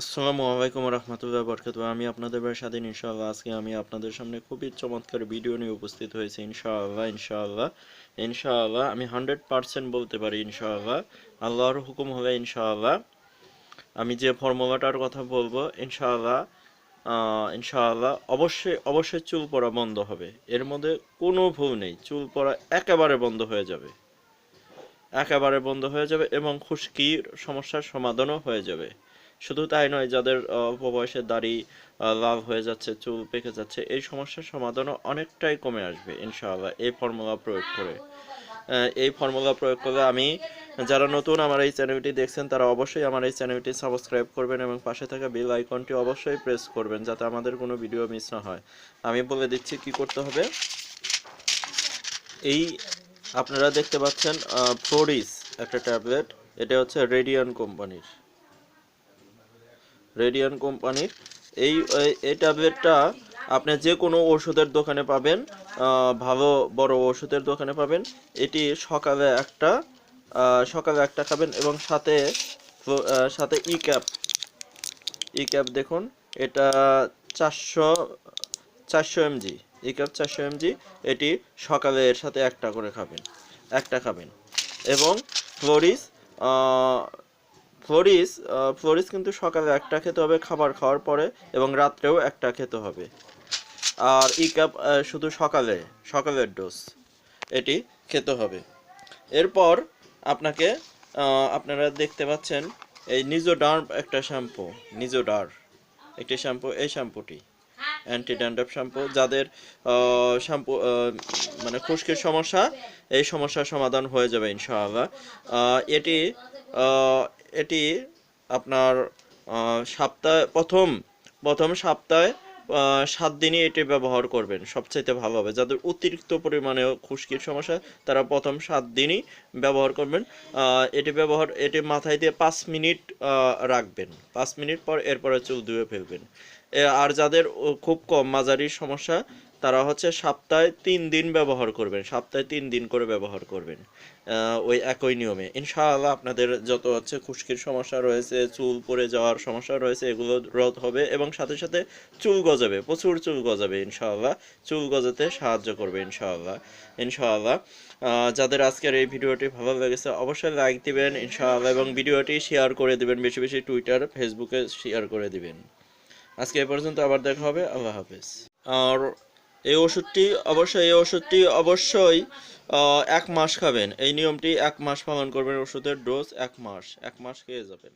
আসসালামু আলাইকুম রহমতুল্লাহ বরকাত আমি আপনাদের স্বাধীন, ইনশাআল্লাহ। আজকে আমি আপনাদের সামনে খুবই চমৎকার ভিডিও নিয়ে উপস্থিত হয়েছি, ইনশাআল্লাহ ইনশাআল্লাহ ইনশাআল্লাহ। আমি হান্ড্রেড পারসেন্ট বলতে পারি, ইনশাআল্লাহ। আল্লাহর হুকুম হবে ইনশাআল্লাহ। আমি যে ফর্মুলাটার কথা বলব, ইনশাআল্লাহ ইনশাআল্লাহ, অবশ্যই অবশ্যই চুল পড়া বন্ধ হবে। এর মধ্যে কোনো ভুল নেই। চুল পড়া একেবারে বন্ধ হয়ে যাবে। একেবারে বন্ধ হয়ে যাবে এবং খুশকির সমস্যার সমাধানও হয়ে যাবে। শুধু তাই নয়, যাদের অল্প বয়সে দাড়ি লাল হয়ে যাচ্ছে, চুল পেকে যাচ্ছে, এই সমস্যার সমাধানও অনেকটাই কমে আসবে, ইনশাআল্লাহ, এই ফর্মুলা প্রয়োগ করে। এই ফর্মুলা প্রয়োগ করলে আমি, যারা নতুন আমার এই চ্যানেলটি দেখছেন, তারা অবশ্যই আমার এই চ্যানেলটি সাবস্ক্রাইব করবেন এবং পাশে থাকা বেল আইকনটি অবশ্যই প্রেস করবেন, যাতে আমাদের কোনো ভিডিও মিস না হয়। আমি বলে দিচ্ছি কি করতে হবে। এই আপনারা দেখতে পাচ্ছেন ফ্লোরিস একটা ট্যাবলেট, এটা হচ্ছে রেডিয়ান কোম্পানির। রেডিয়ান কোম্পানির এই, এই- ট্যাবলেটটা আপনি যে কোনো ওষুধের দোকানে পাবেন ভালো, বড় ওষুধের দোকানে পাবেন। এটি সকালে একটা সকালে একটা খাবেন এবং সাথে সাথে ই ক্যাপ ই ক্যাপ দেখুন, এটা চারশো চারশো এমজি। ই ক্যাপ চারশো এমজি, এটি সকালে এর সাথে একটা করে খাবেন, একটা খাবেন। এবং ফ্লোরিস ফ্লোরিস ফ্লোরিস কিন্তু সকালে একটা খেতে হবে, খাবার খাওয়ার পরে এবং রাত্রেও একটা খেতে হবে। আর ই কাপ শুধু সকালে, সকালের ডোজ, এটি খেতে হবে। এরপর আপনাকে আপনারা দেখতে পাচ্ছেন এই নিজোডার একটা শ্যাম্পু, নিজোডার, একটি শ্যাম্পু, এই শ্যাম্পুটি অ্যান্টি ড্যান্ড্রফ শ্যাম্পু, যাদের শ্যাম্পু মানে খুশকির সমস্যা, এই সমস্যার সমাধান হয়ে যাবে ইনশাআল্লাহ। এটি এটি আপনার সপ্তাহে প্রথম প্রথম সপ্তাহে সাত দিনই এটি ব্যবহার করবেন, সবচাইতে ভালো হবে। যাদের অতিরিক্ত পরিমাণে খুশকির সমস্যা, তারা প্রথম সাত দিনই ব্যবহার করবেন। এটি ব্যবহার, এটি মাথায় দিয়ে পাঁচ মিনিট রাখবেন। পাঁচ মিনিট পর এরপরে চুল ধুয়ে ফেলবেন। আর যাদের খুব কম মাঝারি সমস্যা তারা হচ্ছে সপ্তাহে তিন দিন ব্যবহার করবেন, সপ্তাহে তিন দিন করে ব্যবহার করবেন ওই একই নিয়মে। ইনশাআল্লাহ আপনাদের যত হচ্ছে খুশকির সমস্যা রয়েছে, চুল পড়ে যাওয়ার সমস্যা রয়েছে, এগুলো রোধ হবে এবং সাথে সাথে চুল গজাবে, প্রচুর চুল গজাবে ইনশাআল্লাহ, চুল গজাতে সাহায্য করবে ইনশাআল্লাহ ইনশাআল্লাহ। যাদের আজকের এই ভিডিওটি ভালো লেগেছে অবশ্যই লাইক দিবেন ইনশাআল্লাহ এবং ভিডিওটি শেয়ার করে দিবেন, বেশি বেশি টুইটার ফেসবুকে শেয়ার করে দিবেন। আজকে এ পর্যন্ত আবার দেখা হবে, আল্লাহ হাফেজ। আর এই ওষুধটি অবশ্যই, এই ওষুধটি অবশ্যই এক মাস খাবেন। এই নিয়মটি এক মাস পালন করবেন ওষুধের ডোজ এক মাস এক মাস খেয়ে যাবেন।